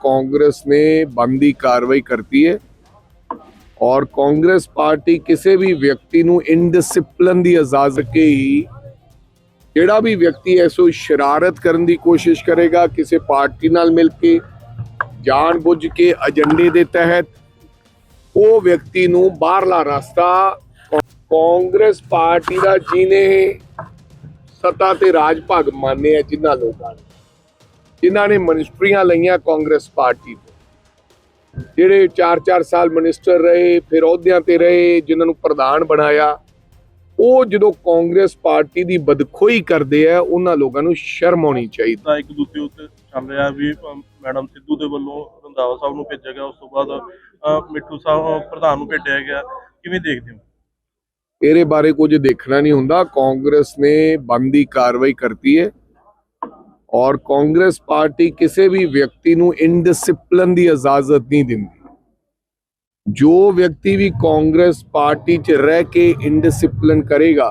कांग्रेस ने ਬੰਦ ਦੀ ਕਾਰਵਾਈ ਕਰਤੀ ਹੈ ਔਰ ਕਾਂਗਰਸ ਪਾਰਟੀ ਕਿਸੇ ਵੀ ਵਿਅਕਤੀ ਨੂੰ ਇਨਡਿਸਪਲਿਨ ਦੀ ਇਜਾਜ਼ਤ ਕੇ ਹੀ ਜਿਹੜਾ ਵੀ ਵਿਅਕਤੀ ਐਸੋ ਸ਼ਰਾਰਤ ਕਰਨ ਦੀ ਕੋਸ਼ਿਸ਼ ਕਰੇਗਾ ਕਿਸੇ ਪਾਰਟੀ ਨਾਲ ਮਿਲ ਕੇ ਜਾਣਬੁੱਝ ਕੇ ਏਜੰਡੇ ਦੇ ਤਹਿਤ ਉਹ ਵਿਅਕਤੀ ਨੂੰ ਬਾਹਰਲਾ ਰਸਤਾ ਕਾਂਗਰਸ ਪਾਰਟੀ ਦਾ ਜਿਹਨੇ ਸੱਤਾ ਤੇ ਰਾਜ ਭਾਗ ਮੰਨੇ ਆ ਜਿਨ੍ਹਾਂ ਲੋਕਾਂ ਨੇ ਜਿਨ੍ਹਾਂ ਨੇ ਮਨਿਸਟਰੀਆਂ ਲਈਆਂ ਕਾਂਗਰਸ ਪਾਰਟੀ ਤੋਂ। ਜਿਹੜੇ 4-4 ਸਾਲ ਮਿਨਿਸਟਰ ਰਹੇ ਫਿਰ ਅਹੁਦਿਆਂ ਤੇ ਰਹੇ ਜਿਨ੍ਹਾਂ ਨੂੰ ਪ੍ਰਧਾਨ ਬਣਾਇਆ ਉਹ ਜਦੋਂ ਕਾਂਗਰਸ ਪਾਰਟੀ ਦੀ ਬਦਖੋਈ ਕਰਦੇ ਆ ਉਹਨਾਂ ਲੋਕਾਂ ਨੂੰ ਸ਼ਰਮ ਆਉਣੀ ਚਾਹੀਦੀ। ਦਾ ਇੱਕ ਦੂਜੇ ਉੱਤੇ ਚੱਲ ਰਿਹਾ ਵੀ ਮੈਡਮ ਸਿੱਧੂ ਦੇ ਵੱਲੋਂ ਰੰਧਾਵਾ ਸਾਹਿਬ ਨੂੰ ਭੇਜਿਆ ਗਿਆ ਉਸ ਤੋਂ ਬਾਅਦ ਮਿੱਠੂ ਸਾਹਿਬ ਪ੍ਰਧਾਨ ਨੂੰ ਭੇਜਿਆ ਗਿਆ। ਕਿਵੇਂ ਦੇਖਦੇ ਹੋ? ਇਹਦੇ ਬਾਰੇ ਕੁਝ ਦੇਖਣਾ ਨਹੀਂ ਹੁੰਦਾ। ਕਾਂਗਰਸ ਨੇ ਬੰਦ ਕਾਰਵਾਈ ਕਰਤੀ ਹੈ। ਔਰ ਕਾਂਗਰਸ ਪਾਰਟੀ ਕਿਸੇ ਵੀ ਵਿਅਕਤੀ ਨੂੰ ਇਨਡਿਸਪਲਿਨ ਦੀ ਇਜਾਜ਼ਤ ਨਹੀਂ ਦਿੰਦੀ। ਜੋ ਵਿਅਕਤੀ ਵੀ ਕਾਂਗਰਸ ਪਾਰਟੀ 'ਚ ਰਹਿ ਕੇ ਇਨਡਿਸਪਲਿਨ ਕਰੇਗਾ,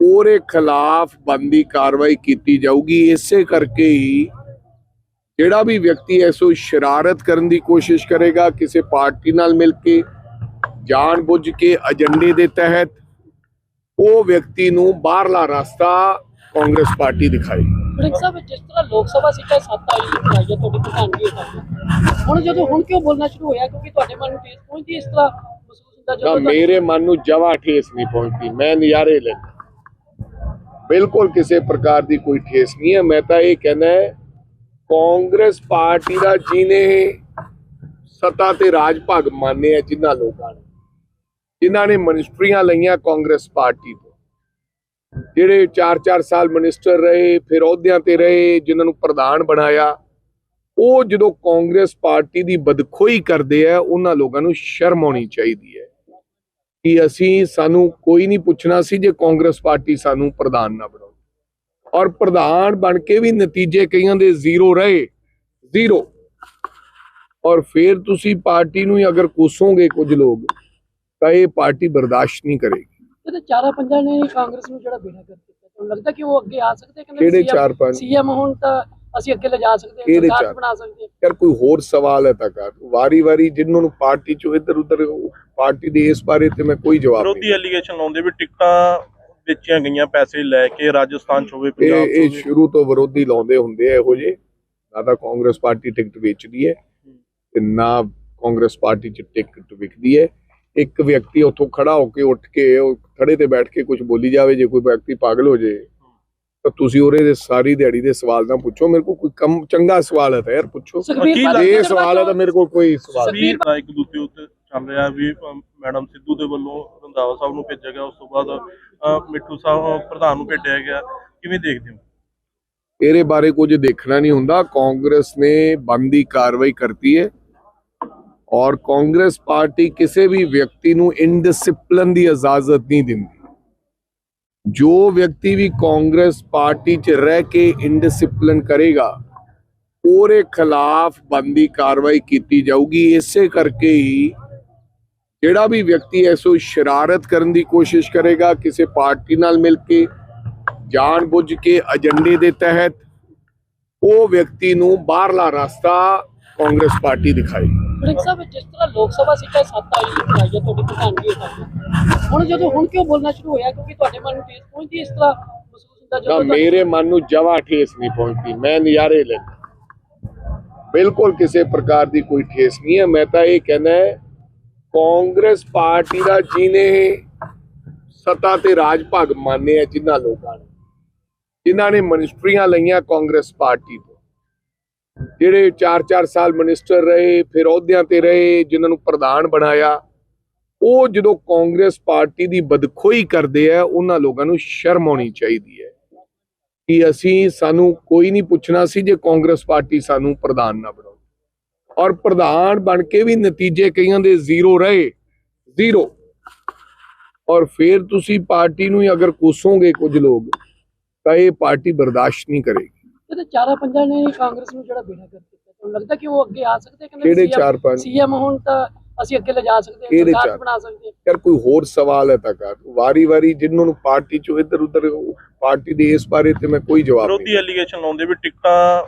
ਉਹਦੇ ਖਿਲਾਫ ਬੰਦ ਕਾਰਵਾਈ ਕੀਤੀ ਜਾਊਗੀ। ਇਸੇ ਕਰਕੇ ਹੀ ਜਿਹੜਾ ਵੀ ਵਿਅਕਤੀ ਐਸੋ ਸ਼ਰਾਰਤ ਕਰਨ ਦੀ ਕੋਸ਼ਿਸ਼ ਕਰੇਗਾ, ਕਿਸੇ ਪਾਰਟੀ ਨਾਲ ਮਿਲ ਕੇ ਜਾਣ ਬੁੱਝ ਕੇ ਏਜੰਡੇ ਦੇ ਤਹਿਤ ਉਹ ਵਿਅਕਤੀ ਨੂੰ ਬਾਹਰਲਾ ਰਸਤਾ ਕਾਂਗਰਸ ਪਾਰਟੀ ਦਿਖਾਏਗੀ। ਵੜਿੰਗ ਸਾਹਿਬ ਜਿਸ ਤਰ੍ਹਾਂ ਲੋਕ ਸਭਾ ਸੀਟਾਂ ਸੱਤ ਆਈ ਆਈਆਂ ਤੁਹਾਡੀ ਪ੍ਰਧਾਨਗੀ ਹੇਠ ਹੁਣ ਜਦੋਂ ਹੁਣ ਕਿਉਂ ਬੋਲਣਾ ਸ਼ੁਰੂ ਹੋਇਆ? ਕਿਉਂਕਿ ਤੁਹਾਡੇ ਮਨ ਨੂੰ ਠੇਸ ਪਹੁੰਚਦੀ ਇਸ ਤਰ੍ਹਾਂ ਮਹਿਸੂਸ ਹੁੰਦਾ ਤਾਂ ਜਦੋਂ ਤੁਹਾਡੀ- ਮੇਰੇ ਮਨ ਨੂੰ ਜਵਾ ਠੇਸ ਨਹੀਂ ਪਹੁੰਚਦੀ ਮੈਂ ਨਜ਼ਾਰੇ ਲੈਂਦਾ। ਬਿਲਕੁਲ ਕਿਸੇ ਪ੍ਰਕਾਰ ਦੀ ਕੋਈ ਠੇਸ ਨਹੀਂ ਹੈ। ਮੈਂ ਤਾਂ ਇਹ ਕਹਿੰਦਾ ਹੈ, ਕਾਂਗਰਸ ਪਾਰਟੀ ਦਾ ਜਿਹਨੇ ਸੱਤਾ ਤੇ ਰਾਜ ਭਾਗ ਮੰਨੇ ਆ ਜਿਨ੍ਹਾਂ ਲੋਕਾਂ ਨੇ ਜਿਨ੍ਹਾਂ ਨੇ ਮਨਿਸਟਰੀਆਂ ਲਈਆਂ ਕਾਂਗਰਸ ਪਾਰਟੀ ਜਿਹੜੇ 4-4 ਸਾਲ ਮਿਨਿਸਟਰ ਰਹੇ, ਫਿਰ ਅਹੁਦਿਆਂ ਤੇ ਰਹੇ, ਜਿਨ੍ਹਾਂ ਨੂੰ ਪ੍ਰਧਾਨ ਬਣਾਇਆ, ਉਹ ਜਦੋਂ ਕਾਂਗਰਸ ਪਾਰਟੀ ਦੀ ਬਦਖੋਈ ਕਰਦੇ ਆ, ਉਹਨਾਂ ਲੋਕਾਂ ਨੂੰ ਸ਼ਰਮ ਆਉਣੀ ਚਾਹੀਦੀ ਹੈ ਕਿ ਅਸੀਂ ਸਾਨੂੰ ਕੋਈ ਨਹੀਂ ਪੁੱਛਣਾ ਸੀ ਜੇ ਕਾਂਗਰਸ ਪਾਰਟੀ ਸਾਨੂੰ ਪ੍ਰਧਾਨ ਨਾ ਬਣਾਉਂਦੀ। ਔਰ ਪ੍ਰਧਾਨ ਬਣ ਕੇ ਵੀ ਨਤੀਜੇ ਕਈਆਂ ਦੇ ਜ਼ੀਰੋ ਰਹੇ, ਜ਼ੀਰੋ। ਔਰ ਫਿਰ ਤੁਸੀਂ ਪਾਰਟੀ ਨੂੰ ਹੀ ਅਗਰ ਕੋਸੋਗੇ ਕੁਝ ਲੋਕ, ਤਾਂ ਇਹ ਪਾਰਟੀ ਬਰਦਾਸ਼ਤ ਨਹੀਂ ਕਰੇਗੀ। ਤੇ ਚਾਰਾਂ ਪੰਜਾਂ ਨੇ ਕਾਂਗਰਸ ਨੂੰ ਜਿਹੜਾ ਬੇੜਾ ਕਰ ਦਿੱਤਾ। ਤੁਹਾਨੂੰ ਲੱਗਦਾ ਕਿ ਉਹ ਅੱਗੇ ਆ ਸਕਦੇ ਕਿਹੜੇ ਚਾਰ ਪੰਜ? ਸੀਐਮ ਹੁਣ ਤਾਂ ਅਸੀਂ ਅੱਗੇ ਲਿਜਾ ਸਕਦੇ ਹਾਂ ਸਰਕਾਰ? ਬਣਾ ਸਕਦੇ ਹਾਂ। ਯਾਰ ਕੋਈ ਹੋਰ ਸਵਾਲ ਹੈ ਤਾਂ ਕਰ। ਵਾਰੀ ਵਾਰੀ ਜਿਨ੍ਹਾਂ ਨੂੰ ਪਾਰਟੀ ਚੋਂ ਇੱਧਰ ਉੱਧਰ ਪਾਰਟੀ ਦੇ ਇਸ ਬਾਰੇ ਤੇ ਮੈਂ ਕੋਈ ਜਵਾਬ ਵਿਰੋਧੀ ਨਹੀਂ ਐਲੀਗੇਸ਼ਨ ਲਾਉਂਦੇ ਵੀ ਟਿਕਟਾਂ ਵੇਚੀਆਂ ਗਈਆਂ ਪੈਸੇ ਲੈ ਕੇ ਰਾਜਸਥਾਨ ਚ ਹੋਵੇ ਪੰਜਾਬ ਚ ਇਹ ਸ਼ੁਰੂ ਤੋਂ ਵਿਰੋਧੀ ਲਾਉਂਦੇ ਹੁੰਦੇ ਆ ਇਹੋ ਜੇ ਨਾ ਤਾਂ ਕਾਂਗਰਸ ਪਾਰਟੀ ਟਿਕਟ ਵੇਚਦੀ ਹੈ ਤੇ ਨਾ ਕਾਂਗਰਸ ਪਾਰਟੀ ਚ ਟਿਕਟ ਵਿਕਦੀ ਹੈ। ਇੱਕ ਵਿਅਕਤੀ ਉੱਥੋਂ ਖੜਾ ਹੋ ਕੇ ਉੱਠ ਕੇ ਉਹ ਖੜੇ ਤੇ ਬੈਠ ਕੇ ਕੁਝ ਬੋਲੀ ਜਾਵੇ ਜੇ ਕੋਈ ਵਿਅਕਤੀ ਪਾਗਲ ਹੋ ਜੇ ਤਾਂ ਤੁਸੀਂ ਉਹਦੇ ਦੇ ਸਾਰੀ ਦਿਹਾੜੀ ਦੇ ਸਵਾਲ ਨਾ ਪੁੱਛੋ। ਮੇਰੇ ਕੋਲ ਕੋਈ ਕੰਮ ਚੰਗਾ ਸਵਾਲ ਹੈ ਤਾਂ ਯਾਰ ਪੁੱਛੋ। ਇਹ ਸਵਾਲ ਹੈ ਤਾਂ ਮੇਰੇ ਕੋਲ ਕੋਈ ਸਵਾਲ ਨਹੀਂ। ਦਾ ਇੱਕ ਦੂਜੇ ਉੱਤੇ ਚੱਲ ਰਿਹਾ ਵੀ ਮੈਡਮ ਸਿੱਧੂ ਦੇ ਵੱਲੋਂ ਰੰਧਾਵਾ ਸਾਹਿਬ ਨੂੰ ਭੇਜਿਆ ਗਿਆ ਉਸ ਤੋਂ ਬਾਅਦ ਮਿੱਠੂ ਸਾਹਿਬ ਪ੍ਰਧਾਨ ਨੂੰ ਭੇਜਿਆ ਗਿਆ। ਕਿਵੇਂ ਦੇਖਦੇ ਹੋ? ਇਹਦੇ ਬਾਰੇ ਕੁਝ ਦੇਖਣਾ ਨਹੀਂ ਹੁੰਦਾ। ਕਾਂਗਰਸ ਨੇ ਬੰਦ ਦੀ ਕਾਰਵਾਈ ਕਰਤੀ ਹੈ। ਔਰ ਕਾਂਗਰਸ ਪਾਰਟੀ ਕਿਸੇ ਵੀ ਵਿਅਕਤੀ ਨੂੰ ਇਨਡਿਸਪਲਿਨ ਦੀ ਇਜਾਜ਼ਤ ਨਹੀਂ ਦਿੰਦੀ। ਜੋ ਵਿਅਕਤੀ ਵੀ ਕਾਂਗਰਸ ਪਾਰਟੀ 'ਚ ਰਹਿ ਕੇ ਇਨਡਿਸਪਲਿਨ ਕਰੇਗਾ, ਉਹਦੇ ਖਿਲਾਫ ਬੰਦ ਕਾਰਵਾਈ ਕੀਤੀ ਜਾਊਗੀ। ਇਸੇ ਕਰਕੇ ਹੀ ਜਿਹੜਾ ਵੀ ਵਿਅਕਤੀ ਐਸੋ ਸ਼ਰਾਰਤ ਕਰਨ ਦੀ ਕੋਸ਼ਿਸ਼ ਕਰੇਗਾ, ਕਿਸੇ ਪਾਰਟੀ ਨਾਲ ਮਿਲ ਕੇ ਜਾਣ ਬੁੱਝ ਕੇ ਏਜੰਡੇ ਦੇ ਤਹਿਤ ਉਹ ਵਿਅਕਤੀ ਨੂੰ ਬਾਹਰਲਾ ਰਸਤਾ ਕਾਂਗਰਸ ਪਾਰਟੀ ਦਿਖਾਏਗੀ। ਸਾਹਿਬ ਜਿਸ ਤਰ੍ਹਾਂ ਲੋਕ ਸਭਾ ਸੀਟਾਂ ਸੱਤ ਆਈ ਆਈਆਂ ਤੁਹਾਡੀ ਪ੍ਰਧਾਨਗੀ ਹੇਠ ਹੁਣ ਜਦੋਂ ਹੁਣ ਕਿਉਂ ਬੋਲਣਾ ਸ਼ੁਰੂ ਹੋਇਆ? ਕਿਉਂਕਿ ਤੁਹਾਡੇ ਮਨ ਨੂੰ ਠੇਸ ਪਹੁੰਚਦੀ ਇਸ ਤਰ੍ਹਾਂ ਮਹਿਸੂਸ ਹੁੰਦਾ ਜਦੋਂ ਮੇਰੇ ਮਨ ਨੂੰ ਜਵਾ ਠੇਸ ਨਹੀਂ ਪਹੁੰਚਦੀ ਮੈਂ ਨਜ਼ਾਰੇ ਲੈਂਦਾ। ਬਿਲਕੁਲ ਕਿਸੇ ਪ੍ਰਕਾਰ ਦੀ ਕੋਈ ਠੇਸ ਨਹੀਂ ਹੈ। ਮੈਂ ਤਾਂ ਇਹ ਕਹਿੰਦਾ ਹੈ, ਕਾਂਗਰਸ ਪਾਰਟੀ ਦਾ ਜਿਹਨੇ ਸੱਤਾ ਤੇ ਰਾਜ ਭਾਗ ਮੰਨੇ ਆ ਜਿਨ੍ਹਾਂ ਲੋਕਾਂ ਨੇ ਜਿਨ੍ਹਾਂ ਨੇ ਮਨਿਸਟਰੀਆਂ ਲਈਆਂ ਕਾਂਗਰਸ ਪਾਰਟੀ ਤੋਂ। ਜਿਹੜੇ 4-4 ਸਾਲ ਮਿਨਿਸਟਰ ਰਹੇ, ਫਿਰ ਅਹੁਦਿਆਂ ਤੇ ਰਹੇ, ਜਿਨ੍ਹਾਂ ਨੂੰ ਪ੍ਰਧਾਨ ਬਣਾਇਆ, ਉਹ ਜਦੋਂ ਕਾਂਗਰਸ ਪਾਰਟੀ ਦੀ ਬਦਖੋਈ ਕਰਦੇ ਆ, ਉਹਨਾਂ ਲੋਕਾਂ ਨੂੰ ਸ਼ਰਮ ਆਉਣੀ ਚਾਹੀਦੀ ਹੈ ਕਿ ਅਸੀਂ, ਸਾਨੂੰ ਕੋਈ ਨਹੀਂ ਪੁੱਛਣਾ ਸੀ ਜੇ ਕਾਂਗਰਸ ਪਾਰਟੀ ਸਾਨੂੰ ਪ੍ਰਧਾਨ ਨਾ ਬਣਾਉਂਦੀ। ਔਰ ਪ੍ਰਧਾਨ ਬਣ ਕੇ ਵੀ ਨਤੀਜੇ ਕਈਆਂ ਦੇ ਜ਼ੀਰੋ ਰਹੇ, ਜ਼ੀਰੋ। ਔਰ ਫਿਰ ਤੁਸੀਂ ਪਾਰਟੀ ਨੂੰ ਹੀ ਅਗਰ ਕੋਸੋਗੇ ਕੁਝ ਲੋਕ, ਤਾਂ ਇਹ ਪਾਰਟੀ ਬਰਦਾਸ਼ਤ ਨਹੀਂ ਕਰੇਗੀ। ਤੇ ਚਾਰਾਂ ਪੰਜਾਂ ਨੇ ਕਾਂਗਰਸ ਨੂੰ ਜਿਹੜਾ ਬੇੜਾ ਕਰ ਦਿੱਤਾ। ਤੁਹਾਨੂੰ ਲੱਗਦਾ ਕਿ ਉਹ ਅੱਗੇ ਆ ਸਕਦੇ? ਕਿਹੜੇ ਚਾਰ ਪੰਜ? ਸੀਐਮ ਹੁਣ ਤਾਂ ਅਸੀਂ ਅੱਗੇ ਲਿਜਾ ਸਕਦੇ ਹਾਂ ਸਰਕਾਰ? ਬਣਾ ਸਕਦੇ ਹਾਂ। ਯਾਰ ਕੋਈ ਹੋਰ ਸਵਾਲ ਹੈ ਤਾਂ ਕਰ। ਵਾਰੀ ਵਾਰੀ ਜਿਨ੍ਹਾਂ ਨੂੰ ਪਾਰਟੀ ਚੋਂ ਇੱਧਰ ਉੱਧਰ ਪਾਰਟੀ ਦੇ ਇਸ ਬਾਰੇ ਤੇ ਮੈਂ ਕੋਈ ਜਵਾਬ ਨਹੀਂ ਵਿਰੋਧੀ ਐਲੀਗੇਸ਼ਨ ਲਾਉਂਦੇ ਵੀ ਟਿਕਟਾਂ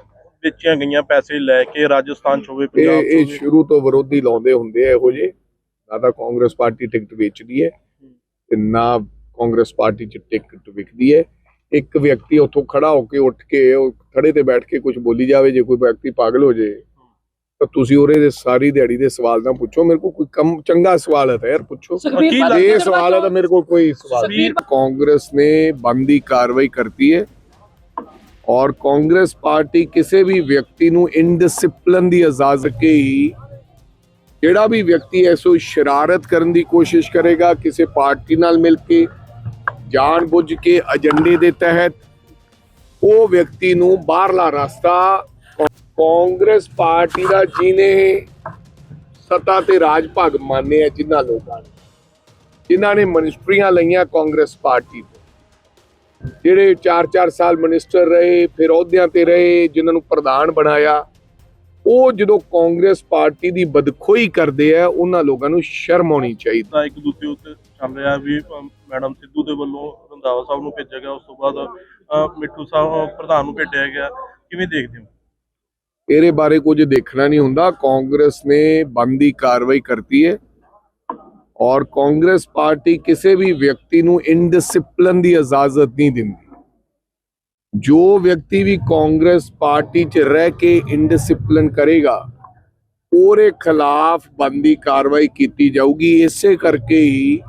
ਵੇਚੀਆਂ ਗਈਆਂ ਪੈਸੇ ਲੈ ਕੇ ਰਾਜਸਥਾਨ ਚ ਹੋਵੇ ਪੰਜਾਬ ਚ ਇਹ ਸ਼ੁਰੂ ਤੋਂ ਵਿਰੋਧੀ ਲਾਉਂਦੇ ਹੁੰਦੇ ਆ ਇਹੋ ਜੇ ਨਾ ਤਾਂ ਕਾਂਗਰਸ ਪਾਰਟੀ ਟਿਕਟ ਵੇਚਦੀ ਹੈ ਤੇ ਨਾ ਕਾਂਗਰਸ ਪਾਰਟੀ ਚ ਟਿਕਟ ਵਿਕਦੀ ਹੈ। ਇੱਕ ਵਿਅਕਤੀ ਉੱਥੋਂ ਖੜਾ ਹੋ ਕੇ ਉੱਠ ਕੇ ਉਹ ਖੜੇ ਤੇ ਬੈਠ ਕੇ ਕੁਝ ਬੋਲੀ ਜਾਵੇ ਜੇ ਕੋਈ ਵਿਅਕਤੀ ਪਾਗਲ ਹੋ ਜੇ ਤਾਂ ਤੁਸੀਂ ਉਹਦੇ ਦੇ ਸਾਰੀ ਦਿਹਾੜੀ ਦੇ ਸਵਾਲ ਦਾ ਪੁੱਛੋ। ਮੇਰੇ ਕੋਲ ਕੋਈ ਕੰਮ ਚੰਗਾ ਸਵਾਲ ਹੈ ਯਾਰ ਪੁੱਛੋ। ਇਹ ਸਵਾਲ ਹੈ ਤਾਂ ਮੇਰੇ ਕੋਲ ਕੋਈ ਸਵਾਲ ਨਹੀਂ। ਕਾਂਗਰਸ ਨੇ ਬੰਦੀ ਕਾਰਵਾਈ ਕਰਤੀ ਹੈ ਔਰ ਕਾਂਗਰਸ ਪਾਰਟੀ ਕਿਸੇ ਵੀ ਵਿਅਕਤੀ ਨੂੰ ਇਨਡਿਸਪਲਿਨ ਦੀ ਇਜਾਜ਼ਤ ਕੇ ਹੀ ਜਿਹੜਾ ਵੀ ਵਿਅਕਤੀ ਐਸੋ ਸ਼ਰਾਰਤ ਕਰਨ ਦੀ ਕੋਸ਼ਿਸ਼ ਕਰੇਗਾ ਕਿਸੇ ਪਾਰਟੀ ਨਾਲ ਮਿਲ ਕੇ ਜਾਣਬੁੱਝ ਕੇ ਏਜੰਡੇ ਦੇ ਤਹਿਤ ਉਹ ਵਿਅਕਤੀ ਨੂੰ ਬਾਹਰਲਾ ਰਸਤਾ ਕਾਂਗਰਸ ਪਾਰਟੀ ਦਾ ਜਿਹਨੇ ਸੱਤਾ ਤੇ ਰਾਜ ਭਾਗ ਮੰਨੇ ਆ ਜਿਨ੍ਹਾਂ ਲੋਕਾਂ ਨੇ। ਜਿਨ੍ਹਾਂ ਨੇ ਮਨਿਸਟਰੀਆਂ ਲਈਆਂ ਕਾਂਗਰਸ ਪਾਰਟੀ ਤੋਂ। ਜਿਹੜੇ 4-4 ਸਾਲ ਮਿਨਿਸਟਰ ਰਹੇ, ਫਿਰ ਅਹੁਦਿਆਂ ਤੇ ਰਹੇ, ਜਿਨ੍ਹਾਂ ਨੂੰ ਪ੍ਰਧਾਨ ਬਣਾਇਆ। ਉਹ ਜਦੋਂ ਕਾਂਗਰਸ ਪਾਰਟੀ ਦੀ ਬਦਖੋਈ ਕਰਦੇ ਆ ਉਹਨਾਂ ਲੋਕਾਂ ਨੂੰ ਸ਼ਰਮ ਆਉਣੀ ਚਾਹੀਦੀ। ਦਾ ਇੱਕ ਦੂਜੇ ਉੱਤੇ ਚੱਲ ਰਿਹਾ ਵੀ ਮੈਡਮ ਸਿੱਧੂ ਦੇ ਵੱਲੋਂ ਰੰਧਾਵਾ ਸਾਹਿਬ ਨੂੰ ਭੇਜਿਆ ਗਿਆ ਉਸ ਤੋਂ ਬਾਅਦ ਮਿੱਠੂ ਸਾਹਿਬ ਪ੍ਰਧਾਨ ਨੂੰ ਭੇਜਿਆ ਗਿਆ। ਕਿਵੇਂ ਦੇਖਦੇ ਹੋ? ਇਹਦੇ ਬਾਰੇ ਕੁਝ ਦੇਖਣਾ ਨਹੀਂ ਹੁੰਦਾ। ਕਾਂਗਰਸ ਨੇ ਬੰਦੀ ਕਾਰਵਾਈ ਕਰਤੀ ਹੈ। ਔਰ ਕਾਂਗਰਸ ਪਾਰਟੀ ਕਿਸੇ ਵੀ ਵਿਅਕਤੀ ਨੂੰ ਇਨਡਿਸਪਲਿਨ ਦੀ ਇਜਾਜ਼ਤ ਨਹੀਂ ਦਿੰਦੀ। ਜੋ ਵਿਅਕਤੀ ਵੀ ਕਾਂਗਰਸ ਪਾਰਟੀ 'ਚ ਰਹਿ ਕੇ ਇਨਡਿਸਪਲਿਨ ਕਰੇਗਾ, ਉਹਦੇ ਖਿਲਾਫ ਬੰਦੀ ਕਾਰਵਾਈ ਕੀਤੀ ਜਾਊਗੀ। ਇਸੇ ਕਰਕੇ ਹੀ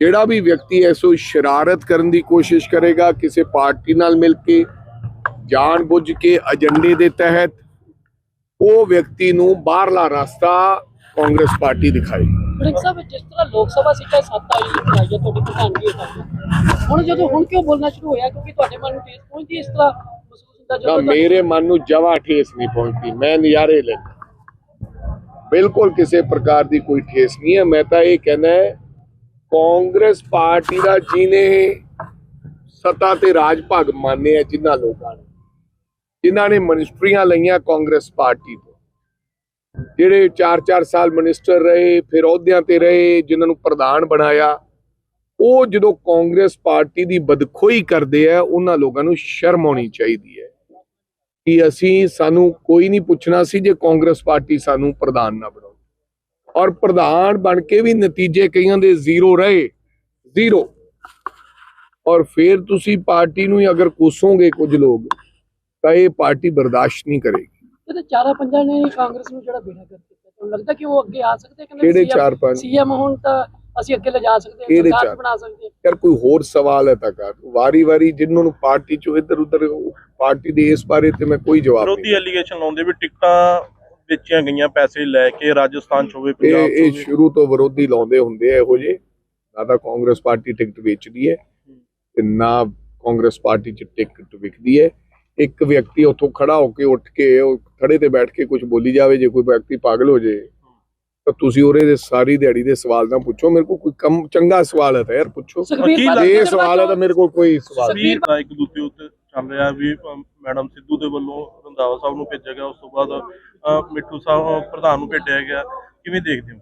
ਜਿਹੜਾ ਵੀ ਵਿਅਕਤੀ ਐਸੋ ਸ਼ਰਾਰਤ ਕਰਨ ਦੀ ਕੋਸ਼ਿਸ਼ ਕਰੇਗਾ, ਕਿਸੇ ਪਾਰਟੀ ਨਾਲ ਮਿਲ ਕੇ ਜਾਣ ਬੁੱਝ ਕੇ ਏਜੰਡੇ ਦੇ ਤਹਿਤ ਉਹ ਵਿਅਕਤੀ ਨੂੰ ਬਾਹਰਲਾ ਰਸਤਾ ਕਾਂਗਰਸ ਪਾਰਟੀ ਦਿਖਾਏਗੀ। ਵੜਿੰਗ ਸਾਹਿਬ ਜਿਸ ਤਰ੍ਹਾਂ ਲੋਕ ਸਭਾ ਸੀਟਾਂ ਸੱਤ ਆਈ ਆਈਆਂ ਤੁਹਾਡੀ ਪ੍ਰਧਾਨਗੀ ਹੇਠ ਹੁਣ ਜਦੋਂ ਹੁਣ ਕਿਉਂ ਬੋਲਣਾ ਸ਼ੁਰੂ ਹੋਇਆ? ਕਿਉਂਕਿ ਤੁਹਾਡੇ ਮਨ ਨੂੰ ਠੇਸ ਪਹੁੰਚਦੀ ਇਸ ਤਰ੍ਹਾਂ ਮਹਿਸੂਸ ਹੁੰਦਾ ਤਾਂ ਜਦੋਂ ਤੁਹਾਡੀ- ਮੇਰੇ ਮਨ ਨੂੰ ਜਵਾ ਠੇਸ ਨਹੀਂ ਪਹੁੰਚਦੀ ਮੈਂ ਨਜ਼ਾਰੇ ਲੈਂਦਾ। ਬਿਲਕੁਲ ਕਿਸੇ ਪ੍ਰਕਾਰ ਦੀ ਕੋਈ ਠੇਸ ਨਹੀਂ ਹੈ। ਮੈਂ ਤਾਂ ਇਹ ਕਹਿੰਦਾ ਹੈ, ਕਾਂਗਰਸ ਪਾਰਟੀ ਦਾ ਜਿਹਨੇ ਸੱਤਾ ਤੇ ਰਾਜ ਭਾਗ ਮੰਨੇ ਆ ਜਿਨ੍ਹਾਂ ਲੋਕਾਂ ਨੇ ਜਿਨ੍ਹਾਂ ਨੇ ਮਨਿਸਟਰੀਆਂ ਲਈਆਂ ਕਾਂਗਰਸ ਪਾਰਟੀ ਤੋਂ ਜਿਹੜੇ 4-4 ਸਾਲ ਮਿਨਿਸਟਰ ਰਹੇ, ਫਿਰ ਅਹੁਦਿਆਂ ਤੇ ਰਹੇ, ਜਿਨ੍ਹਾਂ ਨੂੰ ਪ੍ਰਧਾਨ ਬਣਾਇਆ, ਉਹ ਜਦੋਂ ਕਾਂਗਰਸ ਪਾਰਟੀ ਦੀ ਬਦਖੋਈ ਕਰਦੇ ਆ, ਉਹਨਾਂ ਲੋਕਾਂ ਨੂੰ ਸ਼ਰਮ ਆਉਣੀ ਚਾਹੀਦੀ ਹੈ ਕਿ ਅਸੀਂ, ਸਾਨੂੰ ਕੋਈ ਨਹੀਂ ਪੁੱਛਣਾ ਸੀ ਜੇ ਕਾਂਗਰਸ ਪਾਰਟੀ ਸਾਨੂੰ ਪ੍ਰਧਾਨ ਨਾ ਬਣਾਉਂਦੀ। ਔਰ ਪ੍ਰਧਾਨ ਬਣ ਕੇ ਵੀ ਨਤੀਜੇ ਕਈਆਂ ਦੇ ਜ਼ੀਰੋ ਰਹੇ, ਜ਼ੀਰੋ। ਔਰ ਫਿਰ ਤੁਸੀਂ ਪਾਰਟੀ ਨੂੰ ਹੀ ਅਗਰ ਕੋਸੋਗੇ ਕੁਝ ਲੋਕ, ਤਾਂ ਇਹ ਪਾਰਟੀ ਬਰਦਾਸ਼ਤ ਨਹੀਂ ਕਰੇਗੀ। ਤੇ ਚਾਰਾਂ ਪੰਜਾਂ ਨੇ ਕਾਂਗਰਸ ਨੂੰ ਜਿਹੜਾ ਬੇੜਾ ਕਰ ਦਿੱਤਾ। ਤੁਹਾਨੂੰ ਲੱਗਦਾ ਕਿ ਉਹ ਅੱਗੇ ਆ ਸਕਦੇ ਕਿਹੜੇ ਚਾਰ ਪੰਜ? ਸੀਐਮ ਹੁਣ ਤਾਂ ਅਸੀਂ ਅੱਗੇ ਲਿਜਾ ਸਕਦੇ ਹਾਂ ਸਰਕਾਰ? ਬਣਾ ਸਕਦੇ ਹਾਂ। ਯਾਰ ਕੋਈ ਹੋਰ ਸਵਾਲ ਹੈ ਤਾਂ ਕਰ। ਵਾਰੀ ਵਾਰੀ ਜਿਨ੍ਹਾਂ ਨੂੰ ਪਾਰਟੀ ਚੋਂ ਇੱਧਰ ਉੱਧਰ ਪਾਰਟੀ ਦੇ ਇਸ ਬਾਰੇ ਤੇ ਮੈਂ ਕੋਈ ਜਵਾਬ ਵਿਰੋਧੀ ਨਹੀਂ ਐਲੀਗੇਸ਼ਨ ਲਾਉਂਦੇ ਵੀ ਟਿਕਟਾਂ ਵੇਚੀਆਂ ਗਈਆਂ ਪੈਸੇ ਲੈ ਕੇ ਰਾਜਸਥਾਨ ਚ ਹੋਵੇ ਪੰਜਾਬ ਚ ਇਹ ਸ਼ੁਰੂ ਤੋਂ ਵਿਰੋਧੀ ਲਾਉਂਦੇ ਹੁੰਦੇ ਆ ਇਹੋ ਜੇ ਨਾ ਤਾਂ ਕਾਂਗਰਸ ਪਾਰਟੀ ਟਿਕਟ ਵੇਚਦੀ ਹੈ ਤੇ ਨਾ ਕਾਂਗਰਸ ਪਾਰਟੀ ਚ ਟਿਕਟ ਵਿਕਦੀ ਹੈ। ਇੱਕ ਵਿਅਕਤੀ ਉੱਥੋਂ ਖੜਾ ਹੋ ਕੇ ਉੱਠ ਕੇ ਉਹ ਖੜੇ ਤੇ ਬੈਠ ਕੇ ਕੁਝ ਬੋਲੀ ਜਾਵੇ ਜੇ ਕੋਈ ਵਿਅਕਤੀ ਪਾਗਲ ਹੋ ਜੇ ਤਾਂ ਤੁਸੀਂ ਉਹਦੇ ਦੇ ਸਾਰੀ ਦਿਹਾੜੀ ਦੇ ਸਵਾਲ ਨਾ ਪੁੱਛੋ। ਮੇਰੇ ਕੋਲ ਕੋਈ ਕੰਮ ਚੰਗਾ ਸਵਾਲ ਹੈ ਤਾਂ ਯਾਰ ਪੁੱਛੋ। ਇਹ ਦਾ ਸਵਾਲ ਹੈ ਤਾਂ ਮੇਰੇ ਕੋਲ ਕੋਈ ਸਵਾਲ ਨਹੀਂ। ਦਾ ਇੱਕ ਦੂਜੇ ਉੱਤੇ ਚੱਲ ਰਿਹਾ ਵੀ ਮੈਡਮ ਸਿੱਧੂ ਦੇ ਵੱਲੋਂ ਰੰਧਾਵਾ ਸਾਹਿਬ ਨੂੰ ਭੇਜਿਆ ਗਿਆ। ਉਸ ਤੋਂ ਬਾਅਦ ਮਿੱਠੂ ਸਾਹਿਬ ਪ੍ਰਧਾਨ ਨੂੰ ਭੇਜਿਆ ਗਿਆ। ਕਿਵੇਂ ਦੇਖਦੇ ਹੋ?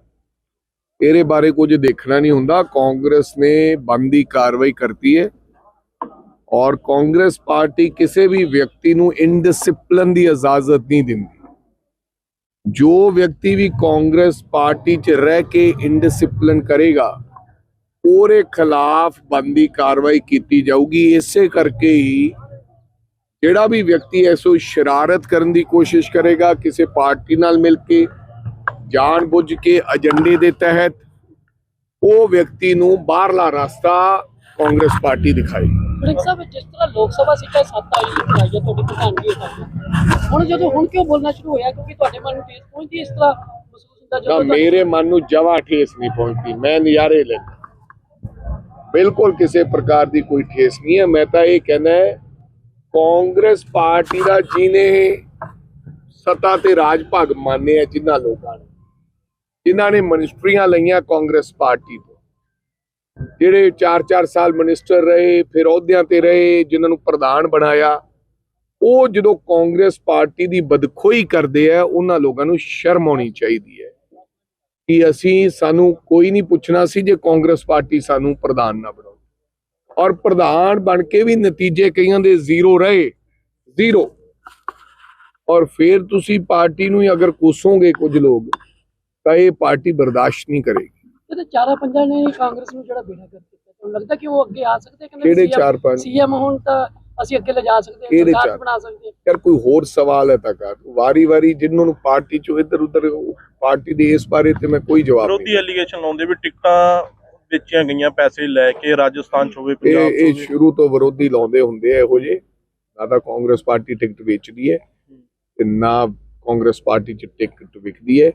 ਇਹਦੇ ਬਾਰੇ ਕੁਝ ਦੇਖਣਾ ਨਹੀਂ ਹੁੰਦਾ। ਕਾਂਗਰਸ ਨੇ ਬੰਦੀ ਕਾਰਵਾਈ ਕਰਤੀ ਹੈ। ਔਰ ਕਾਂਗਰਸ ਪਾਰਟੀ ਕਿਸੇ ਵੀ ਵਿਅਕਤੀ ਨੂੰ ਇਨਡਿਸਪਲਿਨ ਦੀ ਇਜਾਜ਼ਤ ਨਹੀਂ ਦਿੰਦੀ। ਜੋ ਵਿਅਕਤੀ ਵੀ ਕਾਂਗਰਸ ਪਾਰਟੀ 'ਚ ਰਹਿ ਕੇ ਇਨਡਿਸਪਲਿਨ ਕਰੇਗਾ, ਉਹਦੇ ਖਿਲਾਫ ਬੰਦੀ ਕਾਰਵਾਈ ਕੀਤੀ ਜਾਊਗੀ। ਇਸੇ ਕਰਕੇ ਹੀ ਜਿਹੜਾ ਵੀ ਵਿਅਕਤੀ ਐਸੋ ਸ਼ਰਾਰਤ ਕਰਨ ਦੀ ਕੋਸ਼ਿਸ਼ ਕਰੇਗਾ, ਕਿਸੇ ਪਾਰਟੀ ਨਾਲ ਮਿਲ ਕੇ ਜਾਣ ਬੁੱਝ ਕੇ ਏਜੰਡੇ ਦੇ ਤਹਿਤ ਉਹ ਵਿਅਕਤੀ ਨੂੰ ਬਾਹਰਲਾ ਰਸਤਾ ਕਾਂਗਰਸ ਪਾਰਟੀ ਦਿਖਾਈ ਸਾਹਿਬ ਜਿਸ ਤਰ੍ਹਾਂ ਲੋਕ ਸਭਾ ਸੀਟਾਂ ਸੱਤ ਆਈ ਆਈਆਂ ਤੁਹਾਡੀ ਪ੍ਰਧਾਨਗੀ ਹੇਠ ਹੁਣ ਜਦੋਂ ਹੁਣ ਕਿਉਂ ਬੋਲਣਾ ਸ਼ੁਰੂ ਹੋਇਆ? ਕਿਉਂਕਿ ਤੁਹਾਡੇ ਮਨ ਨੂੰ ਠੇਸ ਪਹੁੰਚਦੀ ਇਸ ਤਰ੍ਹਾਂ ਮਹਿਸੂਸ ਹੁੰਦਾ ਜਦੋਂ ਮੇਰੇ ਮਨ ਨੂੰ ਜਵਾ ਠੇਸ ਨਹੀਂ ਪਹੁੰਚਦੀ ਮੈਂ ਨਜ਼ਾਰੇ ਲੈਂਦਾ। ਬਿਲਕੁਲ ਕਿਸੇ ਪ੍ਰਕਾਰ ਦੀ ਕੋਈ ਠੇਸ ਨਹੀਂ ਹੈ। ਮੈਂ ਤਾਂ ਇਹ ਕਹਿੰਦਾ ਹੈ, ਕਾਂਗਰਸ ਪਾਰਟੀ ਦਾ ਜਿਹਨੇ ਸੱਤਾ ਤੇ ਰਾਜ ਭਾਗ ਮੰਨੇ ਆ ਜਿਨ੍ਹਾਂ ਲੋਕਾਂ ਨੇ ਜਿਨ੍ਹਾਂ ਨੇ ਮਨਿਸਟਰੀਆਂ ਲਈਆਂ ਕਾਂਗਰਸ ਪਾਰਟੀ ਤੋਂ। ਜਿਹੜੇ 4-4 ਸਾਲ ਮਿਨਿਸਟਰ ਰਹੇ, ਫਿਰ ਅਹੁਦਿਆਂ ਤੇ ਰਹੇ, ਜਿਨ੍ਹਾਂ ਨੂੰ ਪ੍ਰਧਾਨ ਬਣਾਇਆ, ਉਹ ਜਦੋਂ ਕਾਂਗਰਸ ਪਾਰਟੀ ਦੀ ਬਦਖੋਈ ਕਰਦੇ ਆ, ਉਹਨਾਂ ਲੋਕਾਂ ਨੂੰ ਸ਼ਰਮ ਆਉਣੀ ਚਾਹੀਦੀ ਹੈ ਕਿ ਅਸੀਂ, ਸਾਨੂੰ ਕੋਈ ਨਹੀਂ ਪੁੱਛਣਾ ਸੀ ਜੇ ਕਾਂਗਰਸ ਪਾਰਟੀ ਸਾਨੂੰ ਪ੍ਰਧਾਨ ਨਾ ਬਣਾਉਂਦੀ। ਔਰ ਪ੍ਰਧਾਨ ਬਣ ਕੇ ਵੀ ਨਤੀਜੇ ਕਈਆਂ ਦੇ ਜ਼ੀਰੋ ਰਹੇ, ਜ਼ੀਰੋ। ਔਰ ਫਿਰ ਤੁਸੀਂ ਪਾਰਟੀ ਨੂੰ ਹੀ ਅਗਰ ਕੋਸੋਗੇ ਕੁਝ ਲੋਕ, ਤਾਂ ਇਹ ਪਾਰਟੀ ਬਰਦਾਸ਼ਤ ਨਹੀਂ ਕਰੇਗੀ। ਤੇ ਚਾਰਾਂ ਪੰਜਾਂ ਨੇ ਕਾਂਗਰਸ ਨੂੰ ਜਿਹੜਾ ਬੇੜਾ ਕਰ ਦਿੱਤਾ। ਤੁਹਾਨੂੰ ਲੱਗਦਾ ਕਿ ਉਹ ਅੱਗੇ ਆ ਸਕਦੇ? ਕਿਹੜੇ ਚਾਰ ਪੰਜ? ਸੀਐਮ ਹੁਣ ਤਾਂ ਅਸੀਂ ਅੱਗੇ ਲਿਜਾ ਸਕਦੇ ਹਾਂ ਸਰਕਾਰ? ਬਣਾ ਸਕਦੇ ਹਾਂ। ਯਾਰ ਕੋਈ ਹੋਰ ਸਵਾਲ ਹੈ ਤਾਂ ਕਰ। ਵਾਰੀ ਵਾਰੀ ਜਿਨ੍ਹਾਂ ਨੂੰ ਪਾਰਟੀ ਚੋਂ ਇੱਧਰ ਉੱਧਰ ਪਾਰਟੀ ਦੇ ਇਸ ਬਾਰੇ ਤੇ ਮੈਂ ਕੋਈ ਜਵਾਬ ਵਿਰੋਧੀ ਨਹੀਂ ਐਲੀਗੇਸ਼ਨ ਲਾਉਂਦੇ ਵੀ ਟਿਕਟਾਂ ਵੇਚੀਆਂ ਗਈਆਂ ਪੈਸੇ ਲੈ ਕੇ ਰਾਜਸਥਾਨ ਚ ਹੋਵੇ ਪੰਜਾਬ ਚ ਇਹ ਸ਼ੁਰੂ ਤੋਂ ਵਿਰੋਧੀ ਲਾਉਂਦੇ ਹੁੰਦੇ ਆ ਇਹੋ ਜੇ ਨਾ ਤਾਂ ਕਾਂਗਰਸ ਪਾਰਟੀ ਟਿਕਟ ਵੇਚਦੀ ਹੈ ਤੇ ਨਾ ਕਾਂਗਰਸ ਪਾਰਟੀ ਚ ਟਿਕਟ ਵਿਕਦੀ ਹੈ।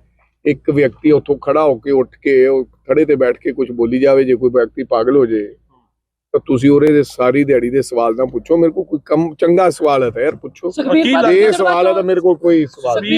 ਇੱਕ ਵਿਅਕਤੀ ਉੱਥੋਂ ਖੜਾ ਹੋ ਕੇ ਉੱਠ ਕੇ ਉਹ ਖੜੇ ਤੇ ਬੈਠ ਕੇ ਕੁਝ ਬੋਲੀ ਜਾਵੇ ਜੇ ਕੋਈ ਵਿਅਕਤੀ ਪਾਗਲ ਹੋ ਜੇ ਤਾਂ ਤੁਸੀਂ ਉਹਦੇ ਦੇ ਸਾਰੀ ਦਿਹਾੜੀ ਦੇ ਸਵਾਲ ਨਾ ਪੁੱਛੋ। ਮੇਰੇ ਕੋਲ ਕੋਈ ਕੰਮ ਚੰਗਾ ਸਵਾਲ ਹੈ ਤਾਂ ਯਾਰ ਪੁੱਛੋ। ਕਿਹੜਾ ਸਵਾਲ ਹੈ ਤਾਂ ਮੇਰੇ ਕੋਲ ਕੋਈ ਸਵਾਲ ਨਹੀਂ।